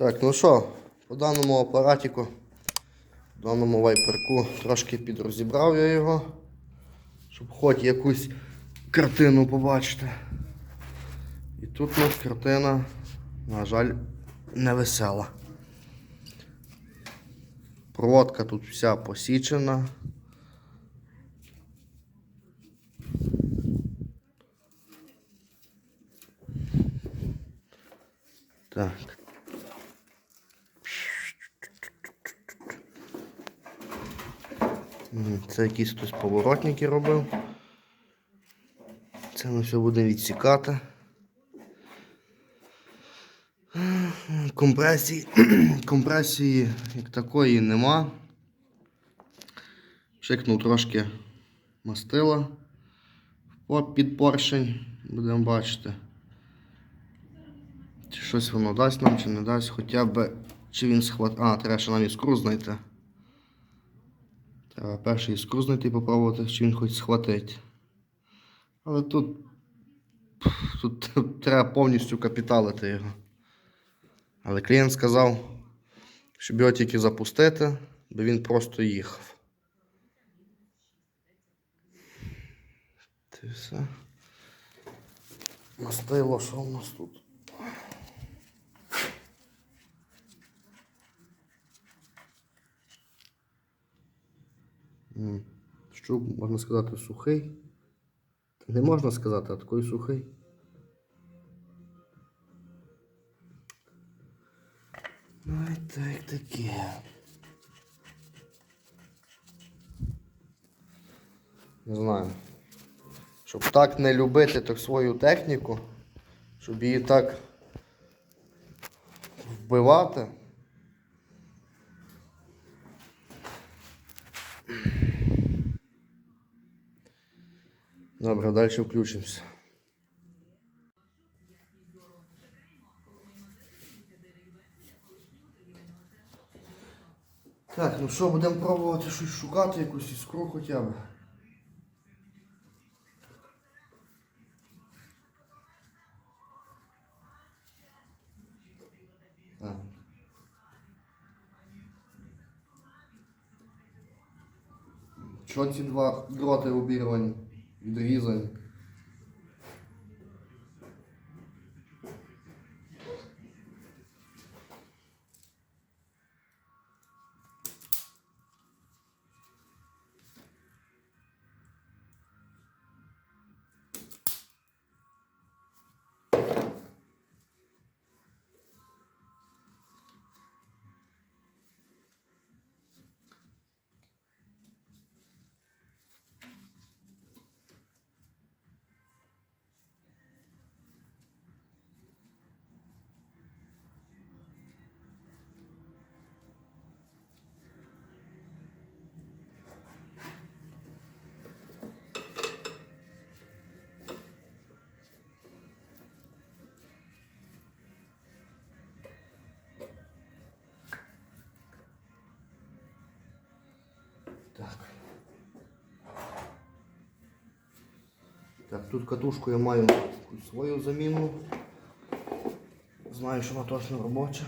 Так, ну що, по даному апаратіку, по даному вайперку трошки підрозібрав я його, щоб хоч якусь картину побачити. І тут у нас картина, на жаль, не весела. Проводка тут вся посічена. Так. Це якісь хтось поворотники робив. Це ми все будемо відсікати. Компресії, компресії як такої нема. Пшикнув трошки мастила під поршень, будемо бачити. Чи щось воно дасть нам, чи не дасть, хоча б чи він схват. А, треба ще нам іскру знайти. Треба перший іскру знайти і попробувати, чи він хоч схватить. Але тут, тут треба повністю капіталити його. Але клієнт сказав, щоб його тільки запустити, бо він просто їхав. Ти все. Мастило, що в нас тут? Щуп, можна сказати, сухий. Не можна сказати, а такий сухий. Ну і так таке. Не знаю. Щоб так не любити так свою техніку, щоб її так вбивати. Добре, далі включимося. Так, ну що, будемо пробувати щось шукати, якусь іскру хоча б. Що ці два дроти обірвані, відрізані? Так, тут катушку я маю свою заміну. Знаю, що вона точно робоча.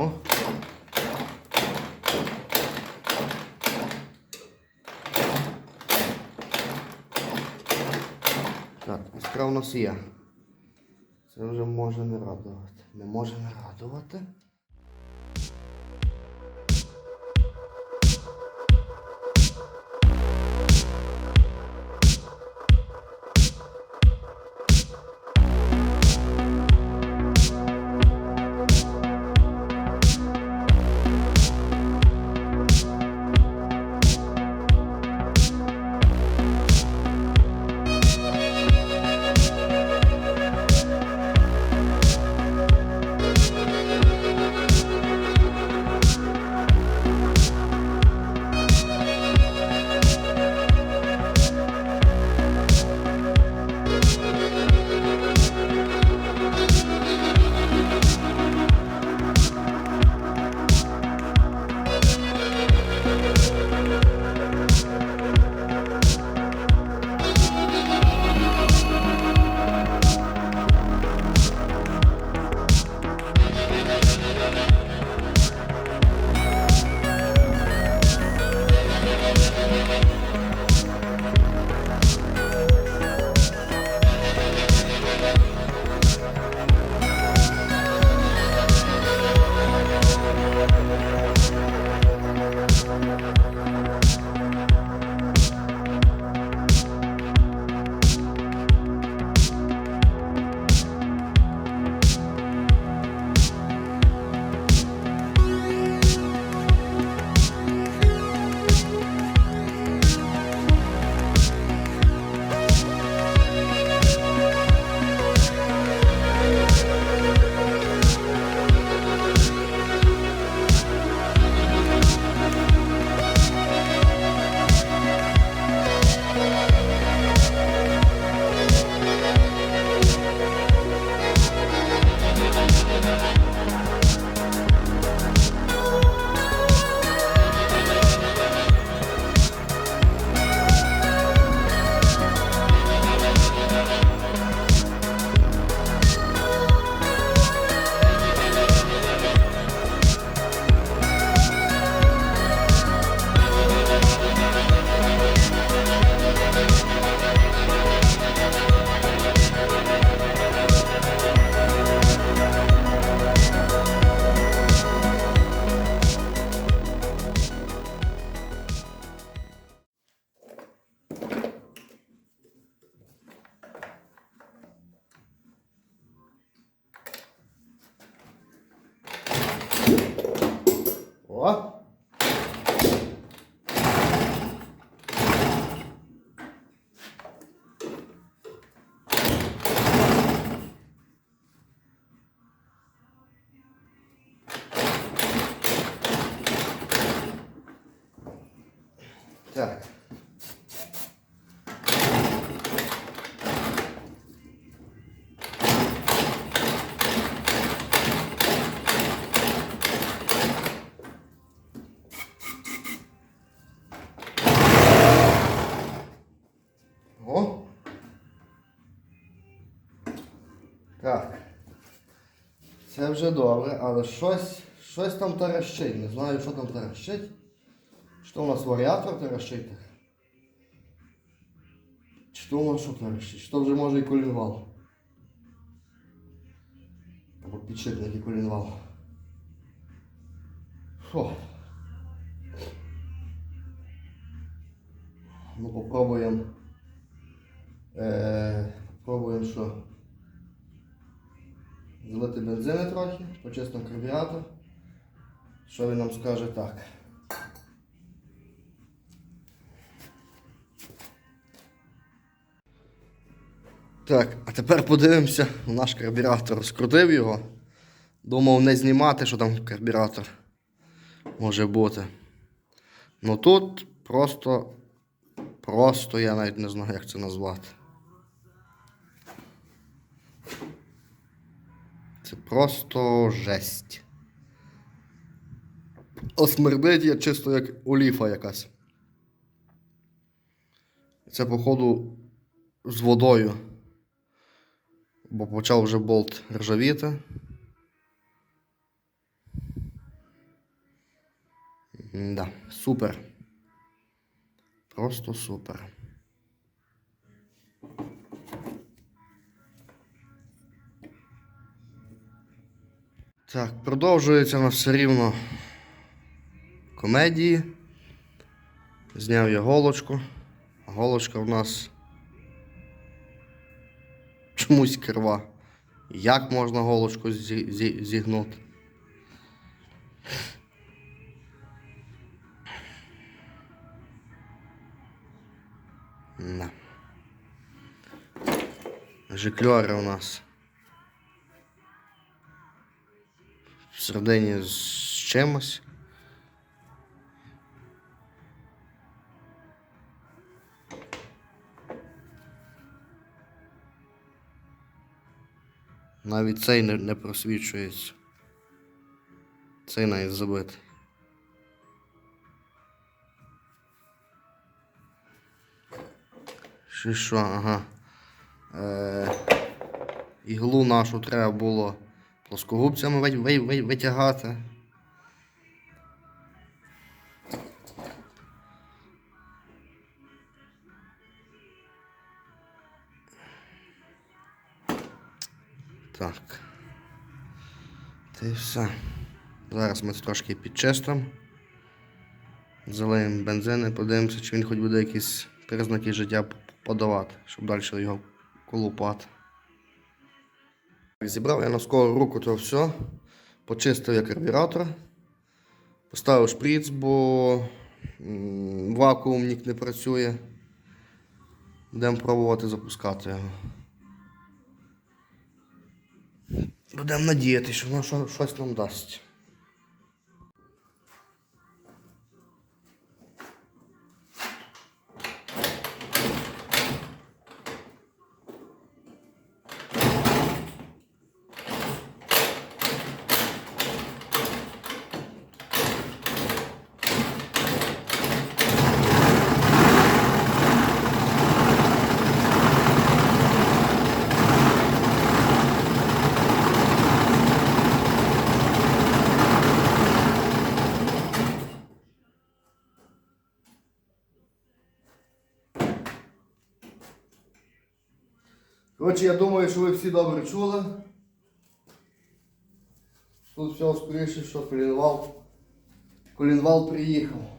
О. Так, іскра у нас є. Це вже може не радувати. Не може не радувати. О! Так. О. вже добре, але щось, щось там таращить. Не знаю, що там таращить. Що у нас варіатор таращить? Чи то у нас що таращить? Чи вже може і колінвал? Або підшипник і колінвал. Фу. Ну попробуємо. Е, попробуємо що? Злити бензини трохи, почистимо карбюратор. Що він нам скаже так? Так, а тепер подивимося на наш карбюратор. Скрутив його. Думав не знімати, що там карбюратор може бути. Ну тут просто. Просто я навіть не знаю, як це назвати. Це просто жесть. Осмердить я чисто як оліфа якась. Це, походу, з водою. Бо почав вже болт ржавіти. Да, супер. Просто супер. Так, продовжується на все рівно комедії. Зняв я голочку. Голочка в нас чомусь крива. Як можна голочку зі- зі- зігнути? Да. Жикльори у нас. Всередині з чимось. Навіть цей не, не просвічується. Цей навіть забитий. Ще що, ага. Е, іглу нашу треба було плоскогубцями ви- ви- ви- витягати. Так. Та й все. Зараз ми трошки підчистимо. Залиємо бензин і подивимося, чи він хоч буде якісь признаки життя подавати, щоб далі його колупати. Зібрав я на скору руку то все. Почистив я карбюратор. Поставив шприц, бо вакуумник не працює. Будемо пробувати запускати його. Будемо надіятися, що воно щось нам дасть. Коротше, я думаю, що ви всі добре чули. Тут все скоріше, що колінвал. Колінвал приїхав.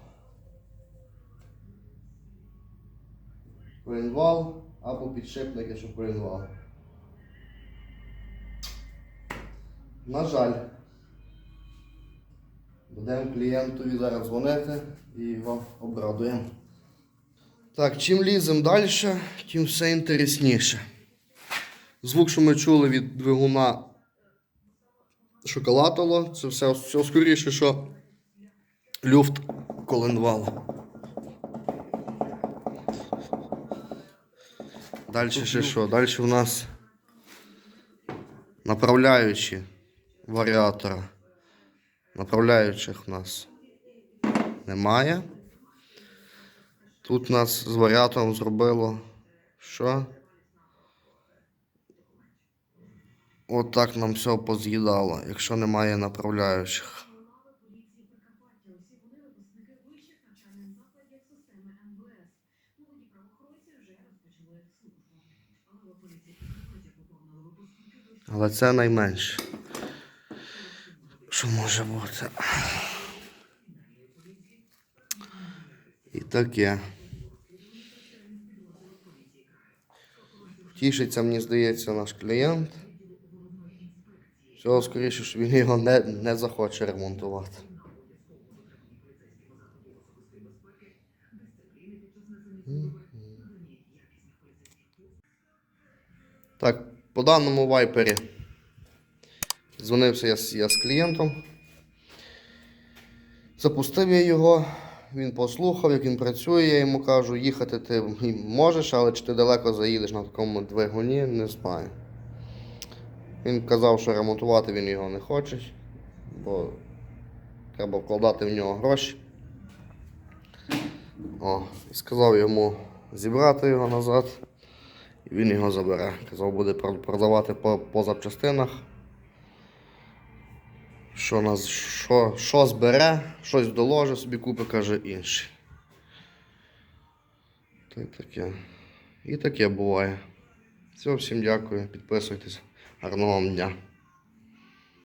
Колінвал або підшипники, що колінвал. На жаль. Будемо клієнтові зараз дзвонити і його обрадуємо. Так, чим ліземо далі, тим все інтересніше. Звук, що ми чули від двигуна шоколадало, це все, все скоріше, що люфт коленвала. Далі ще що? Далі у нас направляючі варіатора. Направляючих у нас немає. Тут нас з варіатором зробило що? От нам все поз'їдало, якщо немає направляючих. Але це найменше. Що може бути? І таке. Тішиться, мені здається, наш клієнт. Всього скоріше, що він його не, не захоче ремонтувати. Так, по даному вайпері дзвонився я, я з клієнтом. Запустив я його, він послухав, як він працює. Я йому кажу, їхати ти можеш, але чи ти далеко заїдеш на такому двигуні, не знаю. Він казав, що ремонтувати він його не хоче, бо треба вкладати в нього гроші. О, і сказав йому зібрати його назад, і він його забере. Казав, буде продавати по, по запчастинах. Що, нас, що, що збере, щось доложить, собі купить, каже інший. Та таке. І таке буває. Все, всім дякую, підписуйтесь. Гарного вам дня.